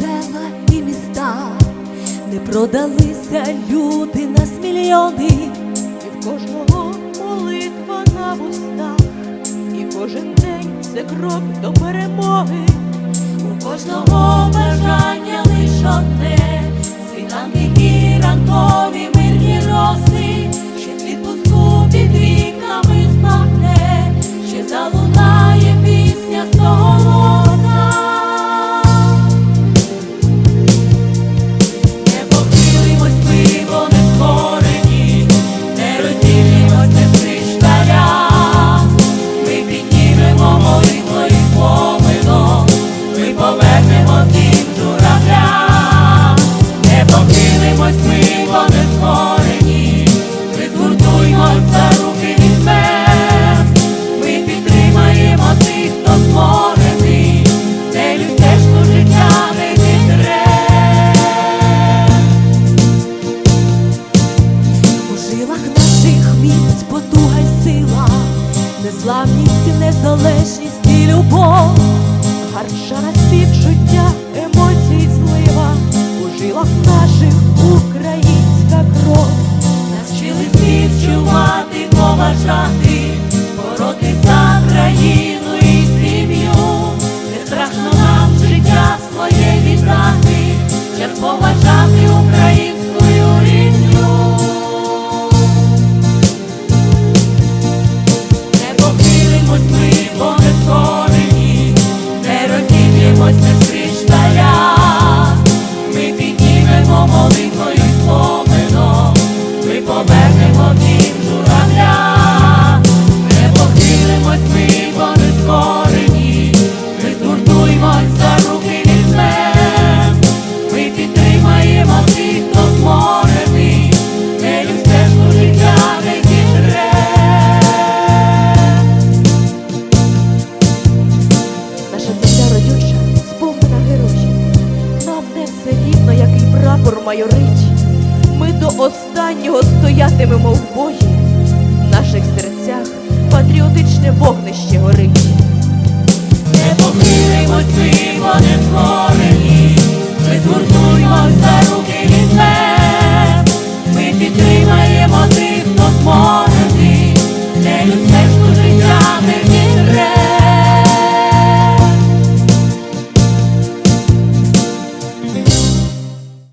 села і міста, не продалися люди нас мільйони, і в кожного молитва на вустах, і кожен день це крок до перемоги, у кожного бажання лише одне, світанки і ранкові мирні роси. Незламність, незалежність і любов, на співчуття, емоцій злива, у жилах наших українська кров. Нас вчили співчувати, поважати, боротись за країну майорить, ми до останнього стоятимемо в бої, в наших серцях патріотичне вогнище горить. Не покинемо ці вони твори.